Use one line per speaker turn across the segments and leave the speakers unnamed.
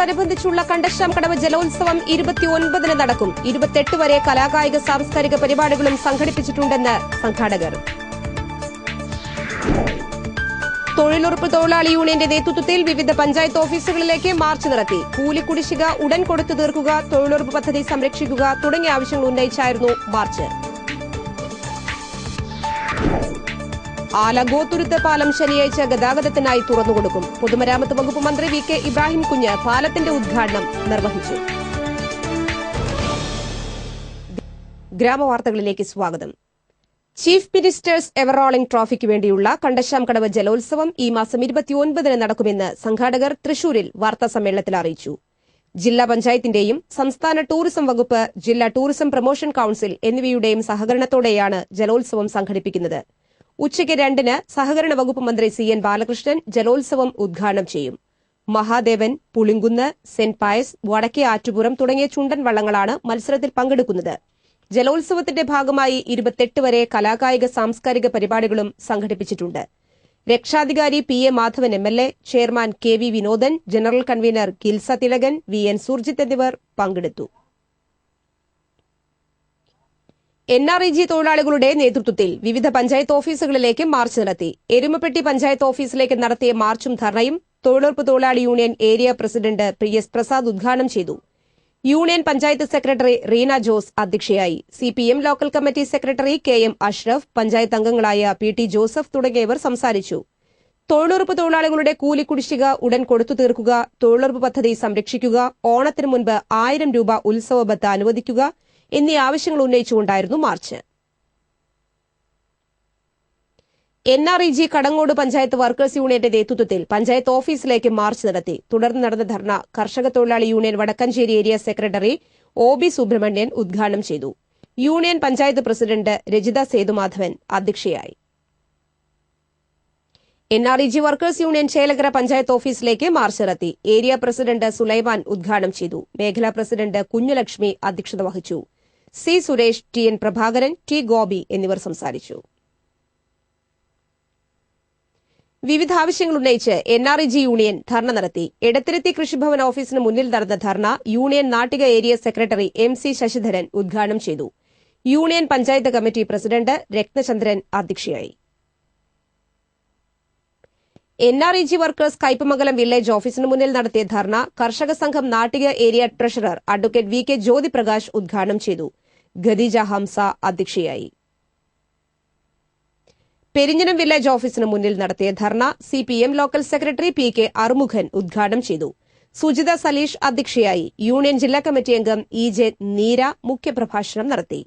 ഓണാഘോഷത്തോടനുബന്ധിച്ചുള്ള കണ്ടശ്ശാം കടവ് ജലോത്സവം ഇരുപത്തിയൊൻപതിന് നടക്കും. ഇരുപത്തെട്ട് വരെ കലാകായിക സാംസ്കാരിക പരിപാടികളും സംഘടിപ്പിച്ചിട്ടുണ്ടെന്ന് സംഘാടകർ. തൊഴിലുറപ്പ് തൊഴിലാളി യൂണിയന്റെ നേതൃത്വത്തിൽ വിവിധ പഞ്ചായത്ത് ഓഫീസുകളിലേക്ക് മാർച്ച് നടത്തി. കൂലിക്കുടിശ്ശിക ഉടൻ കൊടുത്തു തീർക്കുക തൊഴിലുറപ്പ് പദ്ധതി സംരക്ഷിക്കുക തുടങ്ങിയ ആവശ്യങ്ങൾ ഉന്നയിച്ചായിരുന്നു മാർച്ച്. ആലഗോത്തുരുത്ത് പാലം ശനിയാഴ്ച ഗതാഗതത്തിനായി തുറന്നുകൊടുക്കും. പൊതുമരാമത്ത് വകുപ്പ് മന്ത്രി വി കെ ഇബ്രാഹിം കുഞ്ഞ് പാലത്തിന്റെ ഉദ്ഘാടനം നിർവഹിച്ചു. ഗ്രാമവാർത്തകളിലേക്ക് സ്വാഗതം. ചീഫ് മിനിസ്റ്റേഴ്സ് എവറോളിംഗ് ട്രോഫിക്ക് വേണ്ടിയുള്ള കണ്ടശാം കടവ് ജലോത്സവം ഈ മാസം ഇരുപത്തിയൊൻപതിന് നടക്കുമെന്ന് സംഘാടകർ തൃശൂരിൽ വാർത്താസമ്മേളനത്തിൽ അറിയിച്ചു. ജില്ലാ പഞ്ചായത്തിന്റെയും സംസ്ഥാന ടൂറിസം വകുപ്പ് ജില്ലാ ടൂറിസം പ്രൊമോഷൻ കൌൺസിൽ എന്നിവയുടെയും സഹകരണത്തോടെയാണ് ജലോത്സവം സംഘടിപ്പിക്കുന്നത്. ഉച്ചയ്ക്ക് രണ്ടിന് സഹകരണ വകുപ്പ് മന്ത്രി സി എൻ ബാലകൃഷ്ണൻ ജലോത്സവം ഉദ്ഘാടനം ചെയ്യും. മഹാദേവൻ പുളിങ്കുന്ന് സെന്റ് പായസ് വടക്കേ ആറ്റുപുറം തുടങ്ങിയ ചുണ്ടൻ വള്ളങ്ങളാണ് മത്സരത്തിൽ പങ്കെടുക്കുന്നത്. ജലോത്സവത്തിന്റെ ഭാഗമായി ഇരുപത്തെട്ട് വരെ കലാകായിക സാംസ്കാരിക പരിപാടികളും സംഘടിപ്പിച്ചിട്ടുണ്ട്. രക്ഷാധികാരി P A Madhavan M L A chairman K V Vinodan general convener Gilsa Thilakan V N Surjith എന്നിവർ പങ്കെടുത്തു. എൻ ആർ ഇ ജി തൊഴിലാളികളുടെ നേതൃത്വത്തിൽ വിവിധ പഞ്ചായത്ത് ഓഫീസുകളിലേക്ക് മാർച്ച് നടത്തി. എരുമപ്പെട്ടി പഞ്ചായത്ത് ഓഫീസിലേക്ക് നടത്തിയ മാർച്ചും ധർണയും തൊഴിലുറപ്പ് തൊഴിലാളി union area president P S Prasad ഉദ്ഘാടനം ചെയ്തു. യൂണിയൻ പഞ്ചായത്ത് സെക്രട്ടറി റീന ജോസ് അധ്യക്ഷയായി. C P M local committee secretary K M Ashraf panchayat അംഗങ്ങളായ പി ടി ജോസഫ് തുടങ്ങിയവർ സംസാരിച്ചു. തൊഴിലുറപ്പ് തൊഴിലാളികളുടെ കൂലിക്കുടിശ്ശിക ഉടൻ കൊടുത്തു തീർക്കുക തൊഴിലുറപ്പ് പദ്ധതി സംരക്ഷിക്കുക ഓണത്തിന് മുൻപ് ആയിരം രൂപ ഉത്സവ ബത്ത് അനുവദിക്കുക എന്നീ ആവശ്യങ്ങൾ ഉന്നയിച്ചുകൊണ്ടായിരുന്നു march. N R E G Kadangode panchayat workers യൂണിയന്റെ നേതൃത്വത്തിൽ പഞ്ചായത്ത് ഓഫീസിലേക്ക് മാർച്ച് നടത്തി. തുടർന്ന് നടന്ന ധർണ കർഷക തൊഴിലാളി union Vadakkencherry area secretary O B Subramanian ഉദ്ഘാടനം ചെയ്തു. യൂണിയൻ പഞ്ചായത്ത് പ്രസിഡന്റ് രജിത സേതുമാധവൻ അധ്യക്ഷയായി. N R E G workers union Chelakkara panchayat ഓഫീസിലേക്ക് മാർച്ച് നടത്തി. ഏരിയ പ്രസിഡന്റ് സുലൈമാൻ ഉദ്ഘാടനം ചെയ്തു. മേഖലാ പ്രസിഡന്റ് കുഞ്ഞുലക്ഷ്മി അധ്യക്ഷത വഹിച്ചു. C Suresh T N Prabhakaran T Gopi എന്നിവർ സംസാരിച്ചു. വിവിധ ആവശ്യങ്ങൾ ഉന്നയിച്ച് N R E G union dharna നടത്തി. എടത്തിരുത്തി കൃഷിഭവൻ ഓഫീസിന് മുന്നിൽ നടന്ന dharna union Nattika area secretary M C Sasidharan ഉദ്ഘാടനം ചെയ്തു. Union panchayat committee president Rathnachandran അധ്യക്ഷയായി. N R E G workers Kaipamangalam village ഓഫീസിന് മുന്നിൽ നടത്തിയ ധർണ കർഷക സംഘം Nattika area treasurer advocate V K Jyothiprakash ഉദ്ഘാടനം ചെയ്തു. ഖദീജ ഹംസ അധ്യക്ഷയായി. പെരിഞ്ഞനം വില്ലേജ് ഓഫീസിന് മുന്നിൽ നടത്തിയ dharna CPM local secretary P K Arumukhan ഉദ്ഘാടനം ചെയ്തു. സുജിത സലീഷ് അധ്യക്ഷയായി. യൂണിയൻ ജില്ലാ കമ്മിറ്റി അംഗം ഇ ജെ നീര മുഖ്യപ്രഭാഷണം നടത്തി.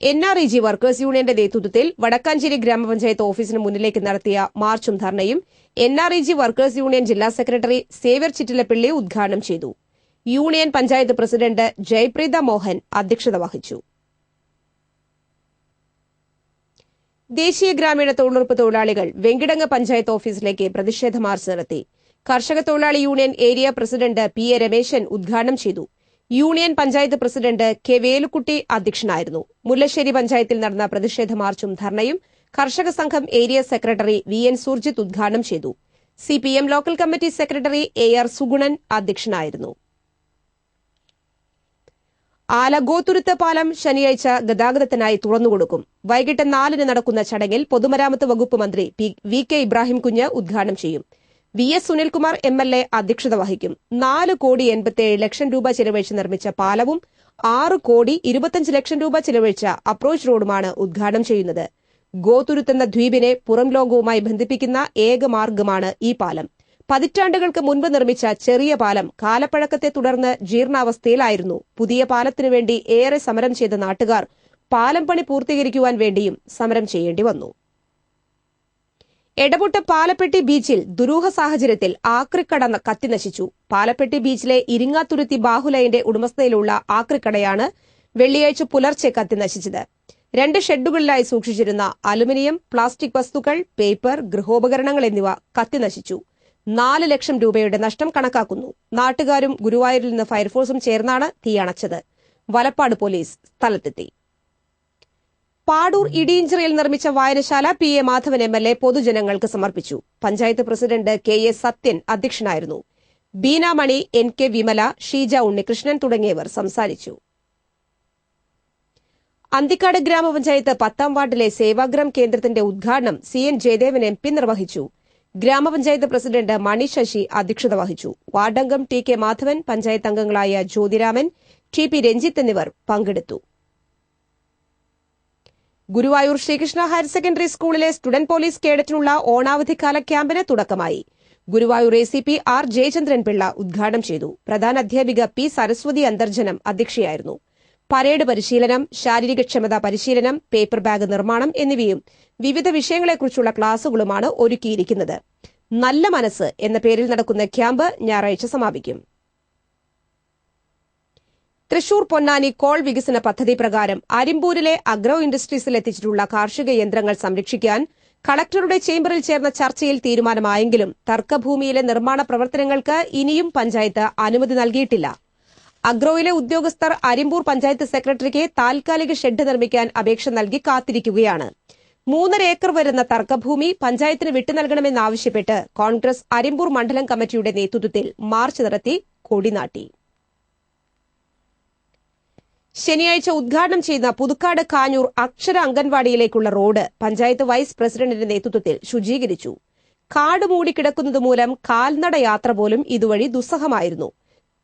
N R E G workers യൂണിയന്റെ നേതൃത്വത്തിൽ വടക്കാഞ്ചേരി ഗ്രാമപഞ്ചായത്ത് ഓഫീസിന് മുന്നിലേക്ക് നടത്തിയ മാർച്ചും ധർണയും N R E G workers union ജില്ലാ സെക്രട്ടറി സേവ്യർ ചിറ്റിലപ്പിള്ളി ഉദ്ഘാടനം ചെയ്തു. യൂണിയൻ പഞ്ചായത്ത് പ്രസിഡന്റ് ജയപ്രീത മോഹൻ അധ്യക്ഷത വഹിച്ചു. ദേശീയ ഗ്രാമീണ തൊഴിലുറപ്പ് തൊഴിലാളികൾ വെങ്കിടങ്ങ് പഞ്ചായത്ത് ഓഫീസിലേക്ക് പ്രതിഷേധ മാർച്ച് നടത്തി. കർഷക തൊഴിലാളി union area president P A Rameshan ഉദ്ഘാടനം ചെയ്തു. Union panchayat president K Velukutty അധ്യക്ഷനായിരുന്നു. മുല്ലശ്ശേരി പഞ്ചായത്തിൽ നടന്ന പ്രതിഷേധ മാർച്ചും ധർണയും കർഷക സംഘം area secretary V N Surjith ഉദ്ഘാടനം ചെയ്തു. CPM local committee secretary A R Suganan അധ്യക്ഷനായിരുന്നു. ആലഗോത്തുരുത്ത് പാലം ശനിയാഴ്ച ഗതാഗതത്തിനായി തുറന്നുകൊടുക്കും. വൈകിട്ട് നാലിന് നടക്കുന്ന ചടങ്ങിൽ പൊതുമരാമത്ത് വകുപ്പ് മന്ത്രി വി കെ ഇബ്രാഹിം കുഞ്ഞ് ഉദ്ഘാടനം ചെയ്യും. V S Sunilkumar M L A അധ്യക്ഷത വഹിക്കും. നാല് കോടി എൺപത്തിയേഴ് ലക്ഷം രൂപ ചെലവഴിച്ച് നിർമ്മിച്ച പാലവും ആറ് കോടി ഇരുപത്തിയഞ്ച് ലക്ഷം രൂപ ചെലവഴിച്ച അപ്രോച്ച് റോഡുമാണ് ഉദ്ഘാടനം ചെയ്യുന്നത്. ഗോതുരുത്തെന്ന ദ്വീപിനെ പുറം ലോകവുമായി ബന്ധിപ്പിക്കുന്ന ഏക മാർഗമാണ് ഈ പാലം. പതിറ്റാണ്ടുകൾക്ക് മുൻപ് നിർമ്മിച്ച ചെറിയ പാലം കാലപ്പഴക്കത്തെ തുടർന്ന് ജീർണാവസ്ഥയിലായിരുന്നു. പുതിയ പാലത്തിനു വേണ്ടി ഏറെ സമരം ചെയ്ത നാട്ടുകാർ പാലം പണി പൂർത്തീകരിക്കുവാൻ വേണ്ടിയും സമരം ചെയ്യേണ്ടി വന്നു. എടപുട്ട പാലപ്പെട്ടി ബീച്ചിൽ ദുരൂഹ സാഹചര്യത്തിൽ ആക്രിക്കട കത്തിനശിച്ചു പാലപ്പെട്ടി ബീച്ചിലെ ഇരിങ്ങാത്തുരുത്തി ബാഹുലയന്റെ ഉടമസ്ഥയിലുള്ള ആക്രിക്കടയാണ് വെള്ളിയാഴ്ച പുലർച്ചെ കത്തിനശിച്ചത് രണ്ട് ഷെഡുകളിലായി സൂക്ഷിച്ചിരുന്ന അലുമിനിയം പ്ലാസ്റ്റിക് വസ്തുക്കൾ പേപ്പർ ഗൃഹോപകരണങ്ങൾ എന്നിവ കത്തിനശിച്ചു നാല് ലക്ഷം രൂപയുടെ നഷ്ടം കണക്കാക്കുന്നു. നാട്ടുകാരും ഗുരുവായൂരിൽ നിന്ന് ഫയർഫോഴ്സും ചേർന്നാണ് തീയണച്ചത് വലപ്പാട് പോലീസ് സ്ഥലത്തെത്തി. പാടൂർ ഇടിയിഞ്ചിറയിൽ നിർമ്മിച്ച വായനശാല P A Madhavan M L A പൊതുജനങ്ങൾക്ക് സമർപ്പിച്ചു. Panchayat president K A Sathyan അധ്യക്ഷനായിരുന്നു. ബീനാമണി എൻ കെ വിമല ഷീജ ഉണ്ണികൃഷ്ണൻ തുടങ്ങിയവർ സംസാരിച്ചു. അന്തിക്കാട് ഗ്രാമപഞ്ചായത്ത് പത്താം വാർഡിലെ സേവാഗ്രാം കേന്ദ്രത്തിന്റെ ഉദ്ഘാടനം C N Jayadevan M P നിർവഹിച്ചു. ഗ്രാമപഞ്ചായത്ത് പ്രസിഡന്റ് മണി ശശി അധ്യക്ഷത വഹിച്ചു. വാർഡംഗം ടി കെ മാധവൻ പഞ്ചായത്ത് അംഗങ്ങളായ ജ്യോതിരാമൻ ടി പി രഞ്ജിത്ത് എന്നിവർ പങ്കെടുത്തു. ഗുരുവായൂർ ശ്രീകൃഷ്ണ ഹയർ സെക്കൻഡറി സ്കൂളിലെ സ്റ്റുഡന്റ് പോലീസ് കേഡറ്റിനുള്ള ഓണാവധിക്കാല ക്യാമ്പിന് തുടക്കമായി. Guruvayur A C P R Jayachandran Pillai ഉദ്ഘാടനം ചെയ്തു. പ്രധാന അധ്യാപിക പി സരസ്വതി അന്തർജനം അധ്യക്ഷയായിരുന്നു. പരേഡ് പരിശീലനം ശാരീരികക്ഷമതാ പരിശീലനം പേപ്പർ ബാഗ് നിർമ്മാണം എന്നിവയും വിവിധ വിഷയങ്ങളെക്കുറിച്ചുള്ള ക്ലാസുകളുമാണ് ഒരുക്കിയിരിക്കുന്നത്. നല്ല മനസ്സ് എന്ന പേരിൽ നടക്കുന്ന ക്യാമ്പ് ഞായറാഴ്ച സമാപിക്കും. തൃശൂർ പൊന്നാനി കോൾ വികസന പദ്ധതി പ്രകാരം അരിമ്പൂരിലെ അഗ്രോ ഇൻഡസ്ട്രീസിൽ എത്തിച്ചിട്ടുള്ള കാർഷിക യന്ത്രങ്ങൾ സംരക്ഷിക്കാൻ കളക്ടറുടെ ചേംബറിൽ ചേർന്ന ചർച്ചയിൽ തീരുമാനമായെങ്കിലും തർക്കഭൂമിയിലെ നിർമ്മാണ പ്രവർത്തനങ്ങൾക്ക് ഇനിയും പഞ്ചായത്ത് അനുമതി നൽകിയിട്ടില്ല. അഗ്രോയിലെ ഉദ്യോഗസ്ഥർ അരിമ്പൂർ പഞ്ചായത്ത് സെക്രട്ടറിക്ക് താൽക്കാലിക ഷെഡ് നിർമ്മിക്കാൻ അപേക്ഷ നൽകി കാത്തിരിക്കുകയാണ്. മൂന്നര ഏക്കർ വരുന്ന തർക്കഭൂമി പഞ്ചായത്തിന് വിട്ടു നൽകണമെന്നാവശ്യപ്പെട്ട് കോൺഗ്രസ് അരിമ്പൂർ മണ്ഡലം കമ്മിറ്റിയുടെ നേതൃത്വത്തിൽ മാർച്ച് നടത്തി കൊടിനാട്ടി ശനിയാഴ്ച ഉദ്ഘാടനം ചെയ്യുന്ന പുതുക്കാട് കാഞ്ഞൂർ അക്ഷര അംഗൻവാടിയിലേക്കുള്ള റോഡ് പഞ്ചായത്ത് വൈസ് പ്രസിഡന്റിന്റെ നേതൃത്വത്തിൽ ശുചീകരിച്ചു. കാട് മൂടിക്കിടക്കുന്നത് മൂലം കാൽനട യാത്ര പോലും ഇതുവഴി ദുസ്സഹമായിരുന്നു.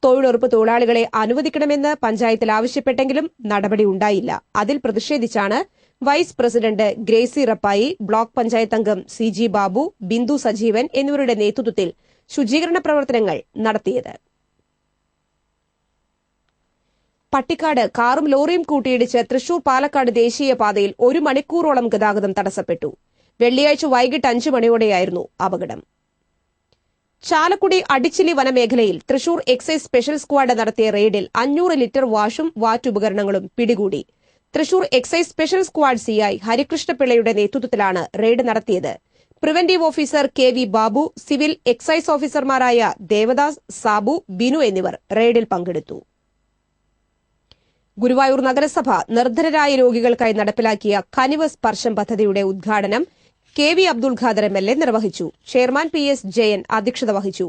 തൊഴിലുറപ്പ് തൊഴിലാളികളെ അനുവദിക്കണമെന്ന് പഞ്ചായത്തിൽ ആവശ്യപ്പെട്ടെങ്കിലും നടപടി ഉണ്ടായില്ല. അതിൽ പ്രതിഷേധിച്ചാണ് vice president Gracy Rappai block panchayat അംഗം സി ജി ബാബു ബിന്ദു സജീവൻ എന്നിവരുടെ നേതൃത്വത്തിൽ ശുചീകരണ പ്രവർത്തനങ്ങൾ നടത്തിയത്. പട്ടിക്കാട് കാറും ലോറിയും കൂട്ടിയിടിച്ച് തൃശൂർ പാലക്കാട് ദേശീയപാതയിൽ ഒരു മണിക്കൂറോളം ഗതാഗതം തടസ്സപ്പെട്ടു. വെള്ളിയാഴ്ച വൈകിട്ട് അഞ്ചു മണിയോടെയായിരുന്നു അപകടം. ചാലക്കുടി അടിച്ചിലി വനമേഖലയിൽ തൃശൂർ എക്സൈസ് സ്പെഷ്യൽ സ്ക്വാഡ് നടത്തിയ റെയ്ഡിൽ അഞ്ഞൂറ് ലിറ്റർ വാഷും വാറ്റ് ഉപകരണങ്ങളും പിടികൂടി. Thrissur excise special squad CI ഹരികൃഷ്ണപിള്ളയുടെ നേതൃത്വത്തിലാണ് റെയ്ഡ് നടത്തിയത്. Preventive officer K V Babu civil excise ഓഫീസർമാരായ ദേവദാസ് സാബു ബിനു എന്നിവർ റെയ്ഡിൽ പങ്കെടുത്തു. ഗുരുവായൂർ നഗരസഭ നിർധനരായ രോഗികൾക്കായി നടപ്പിലാക്കിയ കനിവ് സ്പർശം പദ്ധതിയുടെ ഉദ്ഘാടനം K V Abdul Khader M L A നിർവഹിച്ചു. ചെയർമാൻ പി എസ് ജയൻ അധ്യക്ഷത വഹിച്ചു.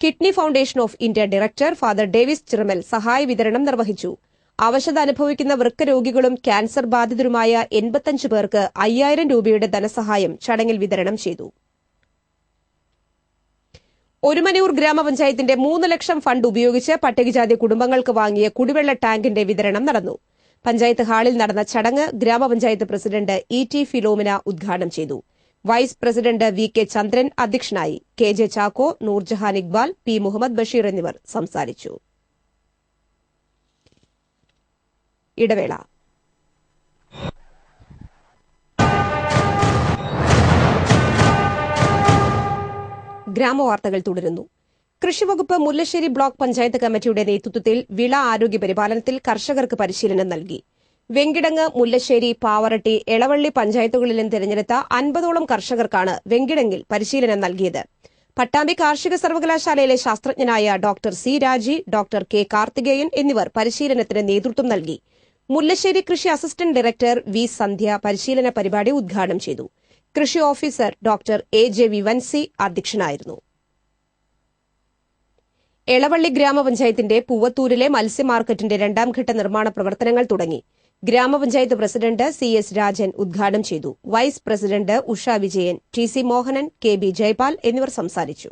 Kidney foundation of India director father Davis Chiramel സഹായ വിതരണം നിർവഹിച്ചു. അവശത അനുഭവിക്കുന്ന വൃക്ക രോഗികളും ക്യാൻസർ ബാധിതരുമായ എൺപത്തഞ്ച് പേർക്ക് അയ്യായിരം രൂപയുടെ ധനസഹായം ചടങ്ങിൽ വിതരണം ചെയ്തു. ഒരുമനൂർ ഗ്രാമപഞ്ചായത്തിന്റെ മൂന്ന് ലക്ഷം ഫണ്ട് ഉപയോഗിച്ച് പട്ടികജാതി കുടുംബങ്ങൾക്ക് വാങ്ങിയ കുടിവെള്ള ടാങ്കിന്റെ വിതരണം നടന്നു. പഞ്ചായത്ത് ഹാളിൽ നടന്ന ചടങ്ങ് ഗ്രാമപഞ്ചായത്ത് പ്രസിഡന്റ് ഇ ടി ഫിലോമിന ഉദ്ഘാടനം ചെയ്തു. Vice president V K Chandran അധ്യക്ഷനായി K J Chacko Noorjahan Iqbal P Muhammad Basheer എന്നിവർ സംസാരിച്ചു. ഇടവേള. ഗ്രാമവാർത്തകൾ തുടരുന്നു. കൃഷിവകുപ്പ് മുല്ലശ്ശേരി ബ്ലോക്ക് പഞ്ചായത്ത് കമ്മിറ്റിയുടെ നേതൃത്വത്തിൽ വിള ആരോഗ്യ പരിപാലനത്തിൽ കർഷകർക്ക് പരിശീലനം നൽകി. വെങ്കിടങ്ങ് മുല്ലശ്ശേരി പാവറട്ടി എളവള്ളി പഞ്ചായത്തുകളിലും തിരഞ്ഞെടുത്ത അൻപതോളം കർഷകർക്കാണ് വെങ്കിടങ്ങിൽ പരിശീലനം നൽകിയത്. പട്ടാമ്പി കാർഷിക സർവകലാശാലയിലെ ശാസ്ത്രജ്ഞനായ doctor C Raji doctor K Karthikeyan എന്നിവർ പരിശീലനത്തിന് നേതൃത്വം നൽകി. മുല്ലശ്ശേരി കൃഷി അസിസ്റ്റന്റ് ഡയറക്ടർ വി സന്ധ്യ പരിശീലന പരിപാടി ഉദ്ഘാടനം ചെയ്തു. കൃഷി officer doctor A J Vivency അധ്യക്ഷനായിരുന്നു. എളവള്ളി ഗ്രാമപഞ്ചായത്തിന്റെ പൂവത്തൂരിലെ മത്സ്യ മാർക്കറ്റിന്റെ രണ്ടാം ഘട്ട നിർമ്മാണ പ്രവർത്തനങ്ങൾ തുടങ്ങി. ഗ്രാമപഞ്ചായത്ത് പ്രസിഡന്റ് സി എസ് രാജൻ ഉദ്ഘാടനം ചെയ്തു. Vice president Usha Vijayan T C Mohanan K B Jaipal എന്നിവർ സംസാരിച്ചു.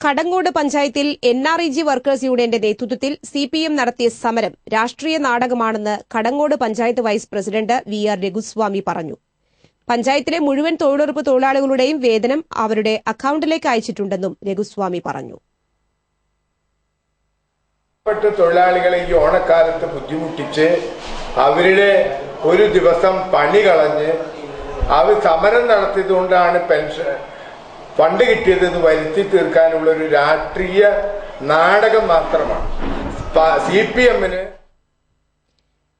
കടങ്ങോട് പഞ്ചായത്തിൽ N R E G workers യൂണിയന്റെ നേതൃത്വത്തിൽ സി പി എം നടത്തിയ സമരം രാഷ്ട്രീയ നാടകമാണെന്ന് Kadangode panchayat vice president V R Raghuswamy പറഞ്ഞു. പഞ്ചായത്തിലെ മുഴുവൻ തൊഴിലുറപ്പ് തൊഴിലാളികളുടെയും വേതനം അവരുടെ അക്കൌണ്ടിലേക്ക് അയച്ചിട്ടുണ്ടെന്നും രഘുസ്വാമി പറഞ്ഞു.
പാവപ്പെട്ട തൊഴിലാളികളെ ഈ ഓണക്കാലത്ത് ബുദ്ധിമുട്ടിച്ച് അവരുടെ ഒരു ദിവസം പണി കളഞ്ഞ് അവർ സമരം നടത്തിയതുകൊണ്ടാണ് പെൻഷൻ ഫണ്ട് കിട്ടിയതെന്ന് വരുത്തി തീർക്കാനുള്ള ഒരു രാഷ്ട്രീയ നാടകം മാത്രമാണ്. സി പി എമ്മിന്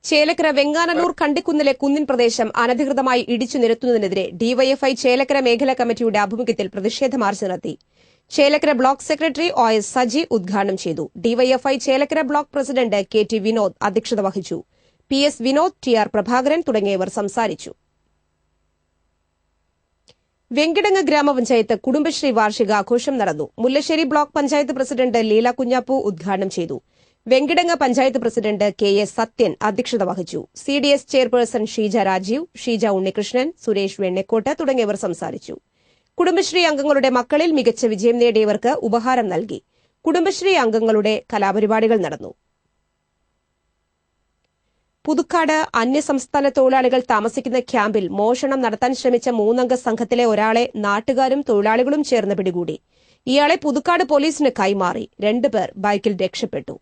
ചേലക്കര വെങ്ങാനല്ലൂർ കണ്ടിക്കുന്നിലെ കുന്നിൻ പ്രദേശം അനധികൃതമായി ഇടിച്ചു നിരത്തുന്നതിനെതിരെ ഡിവൈഎഫ്ഐ ചേലക്കര മേഖലാ കമ്മിറ്റിയുടെ ആഭിമുഖ്യത്തിൽ പ്രതിഷേധ മാർച്ച് നടത്തി. Chelakkara block secretary O S Saji ഉദ്ഘാടനം ചെയ്തു. DYFI Chelakkara block president K T Vinod അധ്യക്ഷത വഹിച്ചു. P S Vinod T R Prabhakaran തുടങ്ങിയവർ സംസാരിച്ചു. വെങ്കിടങ്ങ് ഗ്രാമപഞ്ചായത്ത് കുടുംബശ്രീ വാർഷികാഘോഷം നടന്നു. മുല്ലശ്ശേരി ബ്ലോക്ക് പഞ്ചായത്ത് പ്രസിഡന്റ് ലീല കുഞ്ഞാപ്പു ഉദ്ഘാടനം ചെയ്തു. Venkitangu panchayat president K A Sathyan അധ്യക്ഷത വഹിച്ചു. C D S chairperson Sheeja Rajeev Sheeja Unnikrishnan Suresh Vennakkot തുടങ്ങിയവർ സംസാരിച്ചു. കുടുംബശ്രീ അംഗങ്ങളുടെ മക്കളിൽ മികച്ച വിജയം നേടിയവർക്ക് ഉപഹാരം നൽകി. കുടുംബശ്രീ അംഗങ്ങളുടെ കലാപരിപാടികൾ നടന്നു. പുതുക്കാട് അന്യസംസ്ഥാന തൊഴിലാളികൾ താമസിക്കുന്ന ക്യാമ്പിൽ മോഷണം നടത്താൻ ശ്രമിച്ച മൂന്നംഗ സംഘത്തിലെ ഒരാളെ നാട്ടുകാരും തൊഴിലാളികളും ചേർന്ന് പിടികൂടി. ഇയാളെ പുതുക്കാട് പോലീസിന് കൈമാറി. രണ്ടുപേർ ബൈക്കിൽ രക്ഷപ്പെട്ടു.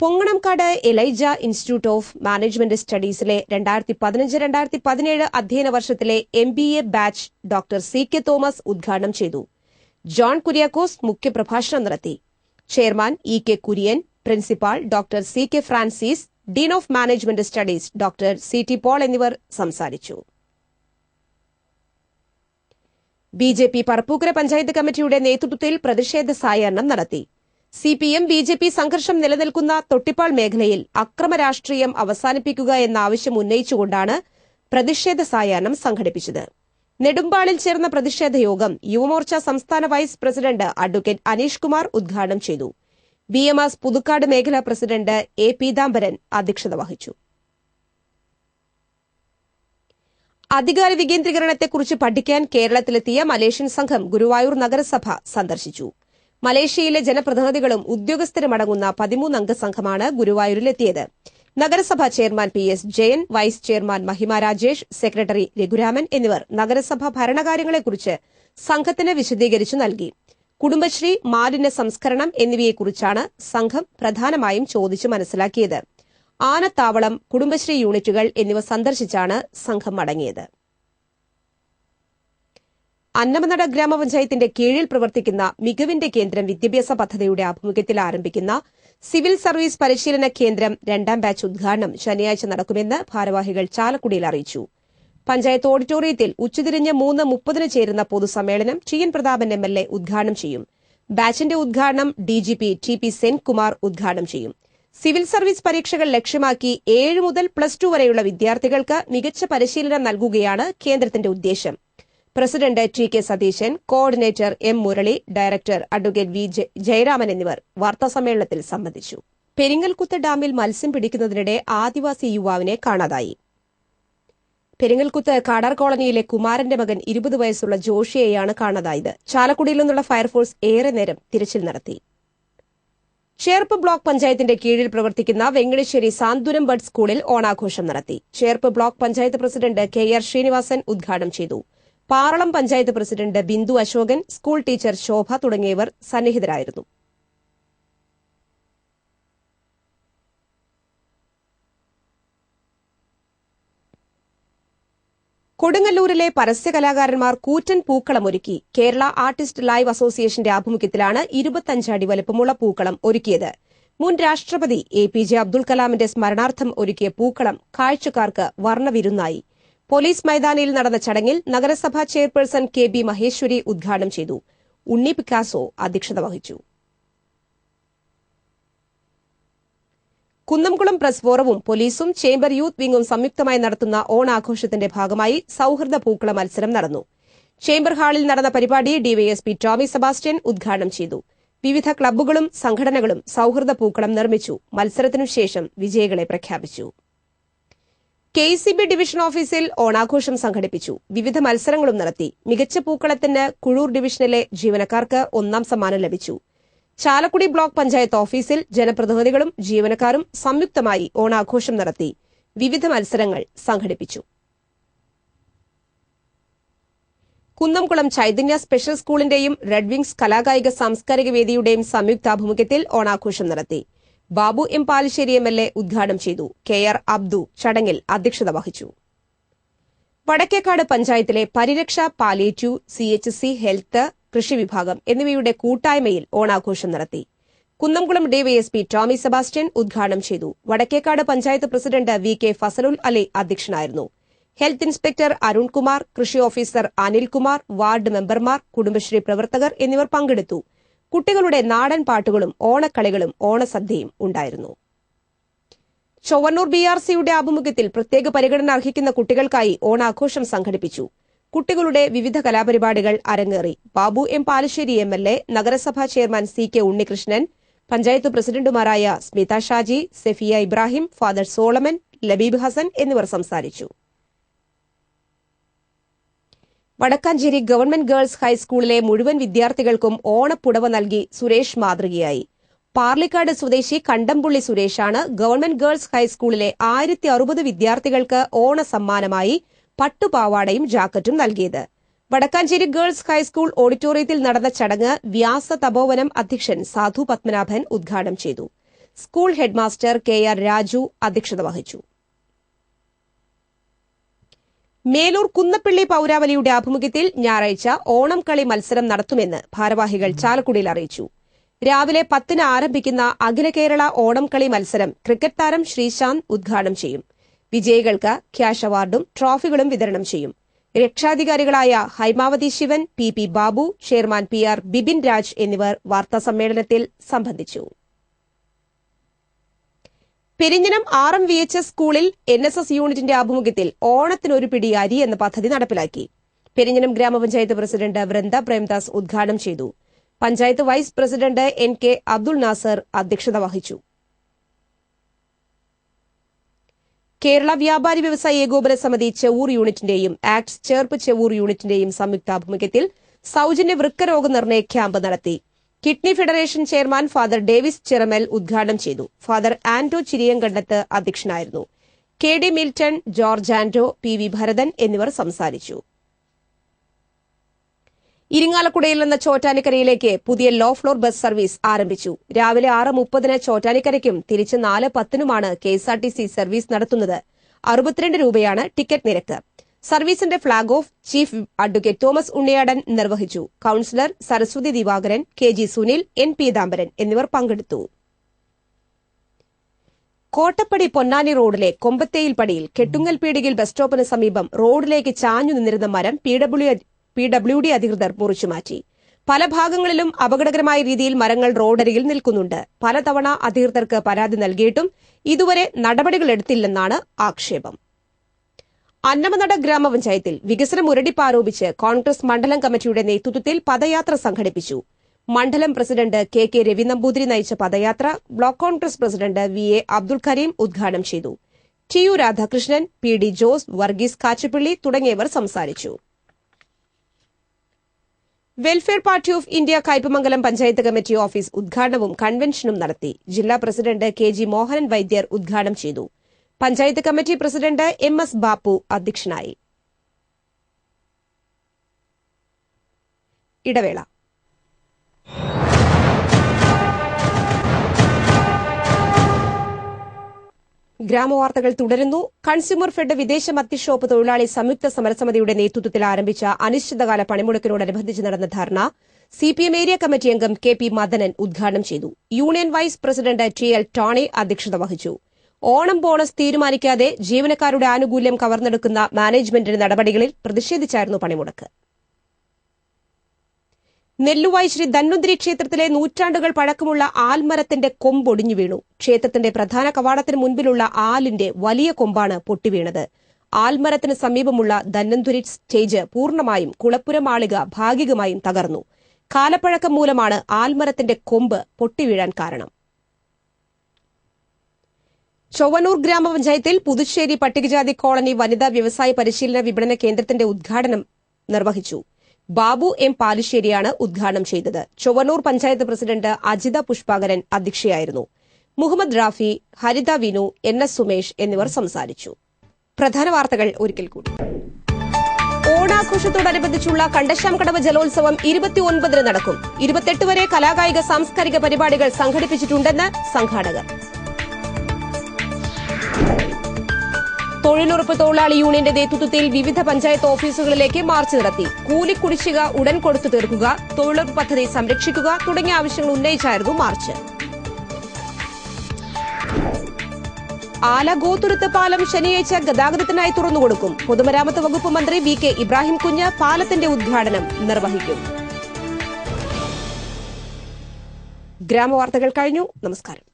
Ponganamkad Elijah institute of management സ്റ്റഡീസിലെ രണ്ടായിരത്തി പതിനഞ്ച് രണ്ടായിരത്തി പതിനേഴ് അധ്യയന വർഷത്തിലെ M B A batch doctor C K Thomas ഉദ്ഘാടനം ചെയ്തു. ജോൺ കുര്യാക്കോസ് മുഖ്യപ്രഭാഷണം നടത്തി. Chairman E K Kurian principal doctor C K Francis dean of management studies doctor C T Paul എന്നിവർ സംസാരിച്ചു. B J P Parappukkara panchayat കമ്മിറ്റിയുടെ നേതൃത്വത്തിൽ പ്രതിഷേധ സായാഹ്നം നടത്തി. C P M B J P സംഘർഷം നിലനിൽക്കുന്ന തൊട്ടിപ്പാൾ മേഖലയിൽ അക്രമ രാഷ്ട്രീയം അവസാനിപ്പിക്കുക എന്ന ആവശ്യം ഉന്നയിച്ചുകൊണ്ടാണ് പ്രതിഷേധ സായാഹ്നം സംഘടിപ്പിച്ചത്. നെടുമ്പാളിൽ ചേർന്ന പ്രതിഷേധ യോഗം യുവമോർച്ച സംസ്ഥാന vice president advocate Aneesh Kumar ഉദ്ഘാടനം ചെയ്തു. ബി എം എസ് പുതുക്കാട് മേഖലാ പ്രസിഡന്റ് എ പീതാംബരൻ അധ്യക്ഷത വഹിച്ചു. അധികാര വികേന്ദ്രീകരണത്തെക്കുറിച്ച് പഠിക്കാൻ കേരളത്തിലെത്തിയ മലേഷ്യൻ സംഘം ഗുരുവായൂർ നഗരസഭ സന്ദർശിച്ചു. മലേഷ്യയിലെ ജനപ്രതിനിധികളും ഉദ്യോഗസ്ഥരുമടങ്ങുന്ന പതിമൂന്നംഗ സംഘമാണ് ഗുരുവായൂരിലെത്തിയത്. നഗരസഭാ chairman P S Jayan vice chairman Mahima Rajesh secretary Raghuraman എന്നിവർ നഗരസഭാ ഭരണകാര്യങ്ങളെക്കുറിച്ച് സംഘത്തിന് വിശദീകരിച്ചു നൽകി. കുടുംബശ്രീ മാലിന്യ സംസ്കരണം എന്നിവയെക്കുറിച്ചാണ് സംഘം പ്രധാനമായും ചോദിച്ചു മനസ്സിലാക്കിയത്. ആനത്താവളം കുടുംബശ്രീ യൂണിറ്റുകൾ എന്നിവ സന്ദർശിച്ചാണ് സംഘം മടങ്ങിയത്. അന്നമനട ഗ്രാമപഞ്ചായത്തിന്റെ കീഴിൽ പ്രവർത്തിക്കുന്ന മികവിന്റെ കേന്ദ്രം വിദ്യാഭ്യാസ പദ്ധതിയുടെ ആഭിമുഖ്യത്തിൽ ആരംഭിക്കുന്ന സിവിൽ സർവീസ് പരിശീലന കേന്ദ്രം രണ്ടാം ബാച്ച് ഉദ്ഘാടനം ശനിയാഴ്ച നടക്കുമെന്ന് ഭാരവാഹികൾ ചാലക്കുടിയിൽ അറിയിച്ചു. പഞ്ചായത്ത് ഓഡിറ്റോറിയത്തിൽ ഉച്ചതിരിഞ്ഞ് മൂന്ന് മുപ്പതിന് ചേരുന്ന പൊതുസമ്മേളനം T N Prathapan M L A ഉദ്ഘാടനം ചെയ്യും. ബാച്ചിന്റെ ഉദ്ഘാടനം ഡിജിപി ടി പി സെൻകുമാർ ഉദ്ഘാടനം ചെയ്യും. സിവിൽ സർവീസ് പരീക്ഷകൾ ലക്ഷ്യമാക്കി ഏഴ് മുതൽ പ്ലസ് ടു വരെയുള്ള വിദ്യാർത്ഥികൾക്ക് മികച്ച പരിശീലനം നൽകുകയാണ് കേന്ദ്രത്തിന്റെ ഉദ്ദേശം. President T K Satheesan coordinator M Murali director advocate V Jayaraman എന്നിവർ വാർത്താസമ്മേളനത്തിൽ സംബന്ധിച്ചു. പെരിങ്ങൽകുത്ത് ഡാമിൽ മത്സ്യം പിടിക്കുന്നതിനിടെ ആദിവാസി യുവാവിനെ കാണാതായി. പെരിങ്ങൽകുത്ത് കാടാർ കോളനിയിലെ കുമാരന്റെ മകൻ ഇരുപത് വയസ്സുള്ള ജോഷിയെയാണ് കാണാതായത്. ചാലക്കുടിയിൽ നിന്നുള്ള ഫയർഫോഴ്സ് ഏറെ നേരം തിരച്ചിൽ നടത്തി. ചേർപ്പ് ബ്ലോക്ക് പഞ്ചായത്തിന്റെ കീഴിൽ പ്രവർത്തിക്കുന്ന വെങ്ങളിശ്ശേരി സാന്ത്വനം ബഡ് സ്കൂളിൽ ഓണാഘോഷം നടത്തി. Cherpu block panchayat president K R Srinivasan ഉദ്ഘാടനം ചെയ്തു. Paralam panchayat president Bindu Ashokan school teacher Shobha തുടങ്ങിയവർ സന്നിഹിതരായിരുന്നു. കൊടുങ്ങല്ലൂരിലെ പരസ്യ കലാകാരന്മാർ കൂറ്റൻ പൂക്കളം ഒരുക്കി കേരള ആർട്ടിസ്റ്റ് ലൈവ് അസോസിയേഷന്റെ ആഭിമുഖ്യത്തിലാണ് ഇരുപത്തഞ്ചടി വലുപ്പമുള്ള പൂക്കളം ഒരുക്കിയത്. മുൻ രാഷ്ട്രപതി എ പി ജെ അബ്ദുൽ കലാമിന്റെ സ്മരണാർത്ഥം ഒരുക്കിയ പൂക്കളം കാഴ്ചക്കാർക്ക് വർണവിരുന്നായി. പോലീസ് മൈതാനിയിൽ നടന്ന ചടങ്ങിൽ നഗരസഭാ ചെയർപേഴ്സൺ കെ ബി മഹേശ്വരി ഉദ്ഘാടനം ചെയ്തു. ഉണ്ണി പിക്കാസോ അധ്യക്ഷത വഹിച്ചു. കുന്നംകുളം പ്രസ് ഫോറവും പോലീസും ചേംബർ യൂത്ത് വിംഗും സംയുക്തമായി നടത്തുന്ന ഓണാഘോഷത്തിന്റെ ഭാഗമായി സൌഹൃദ പൂക്കള മത്സരം നടന്നു. ചേംബർ ഹാളിൽ നടന്ന പരിപാടി ഡിവൈഎസ്പി ടോമി സെബാസ്റ്റ്യൻ ഉദ്ഘാടനം ചെയ്തു. വിവിധ ക്ലബ്ബുകളും സംഘടനകളും സൌഹൃദ പൂക്കളം നിർമ്മിച്ചു. മത്സരത്തിനുശേഷം വിജയികളെ പ്രഖ്യാപിച്ചു. കെ സി ബി ഡിവിഷൻ ഓഫീസിൽ ഓണാഘോഷം സംഘടിപ്പിച്ചു. വിവിധ മത്സരങ്ങളും നടത്തി. മികച്ച പൂക്കളത്തിന് കുഴൂർ ഡിവിഷനിലെ ജീവനക്കാർക്ക് ഒന്നാം സമ്മാനം ലഭിച്ചു. ചാലക്കുടി ബ്ലോക്ക് പഞ്ചായത്ത് ഓഫീസിൽ ജനപ്രതിനിധികളും ജീവനക്കാരും സംയുക്തമായി ഓണാഘോഷം നടത്തി. വിവിധ മത്സരങ്ങൾ സംഘടിപ്പിച്ചു. കുന്നംകുളം ചൈതന്യ സ്പെഷ്യൽ സ്കൂളിന്റെയും റെഡ് വിംഗ്സ് കലാകായിക സാംസ്കാരിക വേദിയുടെയും സംയുക്താഭിമുഖ്യത്തിൽ ഓണാഘോഷം നടത്തി. Babu M Palissery M L A ഉദ്ഘാടനം ചെയ്തു. കെ ആർ അബ്ദു ചടങ്ങിൽ അധ്യക്ഷത വഹിച്ചു. വടക്കേക്കാട് പഞ്ചായത്തിലെ Pariraksha palliative C H C health കൃഷി വിഭാഗം എന്നിവയുടെ കൂട്ടായ്മയിൽ ഓണാഘോഷം നടത്തി. കുന്നംകുളം ഡിവൈഎസ്പി ടോമി സെബാസ്റ്റ്യൻ ഉദ്ഘാടനം ചെയ്തു. Vadakkekad panchayat president V K Fazalul Ali അധ്യക്ഷനായിരുന്നു. ഹെൽത്ത് ഇൻസ്പെക്ടർ അരുൺകുമാർ കൃഷി ഓഫീസർ അനിൽകുമാർ വാർഡ് മെമ്പർമാർ കുടുംബശ്രീ പ്രവർത്തകർ എന്നിവർ പങ്കെടുത്തു. കുട്ടികളുടെ നാടൻ പാട്ടുകളും ഓണക്കളികളും ഓണസദ്യയും ഉണ്ടായിരുന്നു. ചൊവ്വന്നൂർ ബി ആർ സിയുടെ ആഭിമുഖ്യത്തിൽ പ്രത്യേക പരിഗണന അർഹിക്കുന്ന കുട്ടികൾക്കായി ഓണാഘോഷം സംഘടിപ്പിച്ചു. കുട്ടികളുടെ വിവിധ കലാപരിപാടികൾ അരങ്ങേറി Babu M Palissery M L A നഗരസഭാ chairman C K Unnikrishnan panchayat പ്രസിഡന്റുമാരായ സ്മിത ഷാജി സെഫിയ ഇബ്രാഹിം ഫാദർ സോളമൻ ലബീബ് ഹസൻ എന്നിവർ സംസാരിച്ചു. വടക്കാഞ്ചേരി ഗവൺമെന്റ് ഗേൾസ് ഹൈസ്കൂളിലെ മുഴുവൻ വിദ്യാർത്ഥികൾക്കും ഓണപ്പുടവ നൽകി സുരേഷ് മാതൃകയായി. പാർലിക്കാട് സ്വദേശി കണ്ടംപുള്ളി സുരേഷാണ് ഗവൺമെന്റ് ഗേൾസ് ഹൈസ്കൂളിലെ ആയിരത്തി അറുപത് വിദ്യാർത്ഥികൾക്ക് ഓണ സമ്മാനമായി പട്ടുപാവാടയും ജാക്കറ്റും നൽകിയത്. വടക്കാഞ്ചേരി ഗേൾസ് ഹൈസ്കൂൾ ഓഡിറ്റോറിയത്തിൽ നടന്ന ചടങ്ങ് വ്യാസ തപോവനം അധ്യക്ഷൻ സാധു പത്മനാഭൻ ഉദ്ഘാടനം ചെയ്തു. School headmaster K R Raju അധ്യക്ഷത വഹിച്ചു. മേലൂർ കുന്നപ്പള്ളി പൌരാവലിയുടെ ആഭിമുഖ്യത്തിൽ ഞായറാഴ്ച ഓണം കളി മത്സരം നടത്തുമെന്ന് ഭാരവാഹികൾ ചാലക്കുടിയിൽ അറിയിച്ചു. രാവിലെ പത്തിന് ആരംഭിക്കുന്ന അഖില കേരള ഓണം കളി മത്സരം ക്രിക്കറ്റ് താരം ശ്രീശാന്ത് ഉദ്ഘാടനം ചെയ്യും. വിജയികൾക്ക് ക്യാഷ് അവാർഡും ട്രോഫികളും വിതരണം ചെയ്യും. രക്ഷാധികാരികളായ Haimavathi Sivan P P Babu chairman P R Bibin Raj എന്നിവർ വാർത്താസമ്മേളനത്തിൽ സംബന്ധിച്ചു. Perinjanam R M V H S സ്കൂളിൽ എൻ എസ് എസ് യൂണിറ്റിന്റെ ആഭിമുഖ്യത്തിൽ ഓണത്തിനൊരു പിടി അരി എന്ന പദ്ധതി നടപ്പിലാക്കി. പെരിഞ്ഞനം ഗ്രാമപഞ്ചായത്ത് പ്രസിഡന്റ് വൃന്ദ പ്രേംദാസ് ഉദ്ഘാടനം ചെയ്തു. Panchayat vice president N K Abdul Nasser അധ്യക്ഷത വഹിച്ചു. കേരള വ്യാപാരി വ്യവസായ ഏകോപന സമിതി ചെവൂർ യൂണിറ്റിന്റെയും ആക്ട്സ് ചേർപ്പ് ചെവൂർ യൂണിറ്റിന്റെയും സംയുക്താഭിമുഖ്യത്തിൽ സൌജന്യ വൃക്കരോഗ നിർണയ ക്യാമ്പ് നടത്തി. Kidney federation chairman father Davis Chiramel ഉദ്ഘാടനം ചെയ്തു. ഫാദർ ആന്റോ ചിരിയങ്കണ്ടത്ത് അധ്യക്ഷനായിരുന്നു. K D Milton George Anto P V Bharathan എന്നിവർ സംസാരിച്ചു. ഇരിങ്ങാലക്കുടയിൽ നിന്ന് ചോറ്റാനിക്കരയിലേക്ക് പുതിയ ലോ ഫ്ലോർ ബസ് സർവീസ് ആരംഭിച്ചു. രാവിലെ ആറ് മുപ്പതിന് ചോറ്റാനിക്കരയ്ക്കും തിരിച്ച് നാല് പത്തിനുമാണ് കെഎസ്ആർടിസി സർവീസ് നടത്തുന്നത്. അറുപത്തിരണ്ട് രൂപയാണ് ടിക്കറ്റ് നിരക്ക്. സർവീസിന്റെ flag off chief advocate Thomas Unniyadan നിർവഹിച്ചു. Councillor Saraswathi Divakaran K G Sunil N Peethambaran എന്നിവർ പങ്കെടുത്തു. കോട്ടപ്പടി പൊന്നാനി റോഡിലെ കൊമ്പത്തേയിൽ പടിയിൽ കെട്ടുങ്ങൽ പീടികയിൽ ബസ് സ്റ്റോപ്പിന് സമീപം റോഡിലേക്ക് ചാഞ്ഞു നിന്നിരുന്ന മരം പി ഡബ്ല്യു ഡി അധികൃതർ മുറിച്ചുമാറ്റി പല ഭാഗങ്ങളിലും അപകടകരമായ രീതിയിൽ മരങ്ങൾ റോഡരികിൽ നിൽക്കുന്നുണ്ട്. പലതവണ അധികൃതർക്ക് പരാതി നൽകിയിട്ടും ഇതുവരെ നടപടികൾ എടുത്തില്ലെന്നാണ് ആക്ഷേപം. അന്നമനട ഗ്രാമപഞ്ചായത്തിൽ വികസനം മുരടിപ്പ് ആരോപിച്ച് കോൺഗ്രസ് മണ്ഡലം കമ്മിറ്റിയുടെ നേതൃത്വത്തിൽ പദയാത്ര സംഘടിപ്പിച്ചു. മണ്ഡലം president K K Ravi Namboothiri നയിച്ച പദയാത്ര block Congress president V A Abdul Kareem ഉദ്ഘാടനം ചെയ്തു. T U Radhakrishnan P D Jose Varghese Kachappilly തുടങ്ങിയവർ സംസാരിച്ചു. Welfare party of India Kaipamangalam panchayat committee office ഉദ്ഘാടനവും കൺവെൻഷനും നടത്തി. ജില്ലാ president K G Mohanan Vaidyar ഉദ്ഘാടനം ചെയ്തു. Panchayat committee president M S Bappu അധ്യക്ഷനായി. ഇടവേള. ഗ്രാമവാർത്തകൾ തുടരുന്നു. കൺസ്യൂമർ ഫെഡ് വിദേശ മദ്യഷോപ്പ് തൊഴിലാളി സംയുക്ത സമരസമിതിയുടെ നേതൃത്വത്തിൽ ആരംഭിച്ച അനിശ്ചിതകാല പണിമുടക്കിനോടനുബന്ധിച്ച് നടന്ന ധർണ സിപിഎം ഏരിയ കമ്മിറ്റി അംഗം കെ പി മദനൻ ഉദ്ഘാടനം ചെയ്തു. Union vice president T L Tony അധ്യക്ഷത വഹിച്ചു. ഓണം ബോണസ് തീരുമാനിക്കാതെ ജീവനക്കാരുടെ ആനുകൂല്യം കവർന്നെടുക്കുന്ന മാനേജ്മെന്റിന്റെ നടപടികളിൽ പ്രതിഷേധിച്ചായിരുന്നു പണിമുടക്ക്. നെല്ലുവായി ശ്രീ ധന്വന്തിരി ക്ഷേത്രത്തിലെ നൂറ്റാണ്ടുകൾ പഴക്കമുള്ള ആൽമരത്തിന്റെ കൊമ്പൊടിഞ്ഞു വീണു. ക്ഷേത്രത്തിന്റെ പ്രധാന കവാടത്തിന് മുൻപിലുള്ള ആലിന്റെ വലിയ കൊമ്പാണ് പൊട്ടിവീണത്. ആൽമരത്തിന് സമീപമുള്ള ധന്വന്തുരി സ്റ്റേജ് പൂർണമായും കുളപ്പുരമാളിക ഭാഗികമായും തകർന്നു. കാലപ്പഴക്കം മൂലമാണ് ആൽമരത്തിന്റെ കൊമ്പ് പൊട്ടിവീഴാൻ കാരണം. ചൊവ്വന്നൂർ ഗ്രാമപഞ്ചായത്തിൽ പുതുശ്ശേരി പട്ടികജാതി കോളനി വനിതാ വ്യവസായ പരിശീലന വിപണന കേന്ദ്രത്തിന്റെ ഉദ്ഘാടനം നിർവഹിച്ചു. ബാബു എം പാലിശ്ശേരിയാണ് ഉദ്ഘാടനം ചെയ്തത്. ചൊവ്വന്നൂർ പഞ്ചായത്ത് പ്രസിഡന്റ് അജിത പുഷ്പാകരൻ അധ്യക്ഷയായിരുന്നു. മുഹമ്മദ് റാഫി ഹരിത വിനു എൻ എസ് സുമേഷ് എന്നിവർ സംസാരിച്ചു. പ്രധാന വാർത്തകൾ ഒരിക്കൽ കൂടി. ഓണാഘോഷത്തോടനുബന്ധിച്ചുള്ള കണ്ടശ്ശാം കടവ് ജലോത്സവം ഇരുപത്തിയൊൻപതിന് നടക്കും. ഇരുപത്തെട്ട് വരെ കലാകായിക സാംസ്കാരിക പരിപാടികൾ സംഘടിപ്പിച്ചിട്ടുണ്ടെന്ന് സംഘാടകർ. തൊഴിലുറപ്പ് തൊഴിലാളി യൂണിയന്റെ നേതൃത്വത്തിൽ വിവിധ പഞ്ചായത്ത് ഓഫീസുകളിലേക്ക് മാർച്ച് നടത്തി. കൂലിക്കുടിശ്ശിക ഉടൻ കൊടുത്തു തീർക്കുക തൊഴിലുറപ്പ് പദ്ധതി സംരക്ഷിക്കുക തുടങ്ങിയ ആവശ്യങ്ങൾ ഉന്നയിച്ചായിരുന്നു മാർച്ച്. ആല ഗോതുരുത്ത് പാലം ശനിയാഴ്ച ഗതാഗതത്തിനായി തുറന്നുകൊടുക്കും പൊതുമരാമത്ത് വകുപ്പ് മന്ത്രി വി കെ ഇബ്രാഹിം കുഞ്ഞ് പാലത്തിന്റെ ഉദ്ഘാടനം നിർവഹിക്കും. ഗ്രാമവാർത്തകൾ കഴിഞ്ഞു. നമസ്കാരം.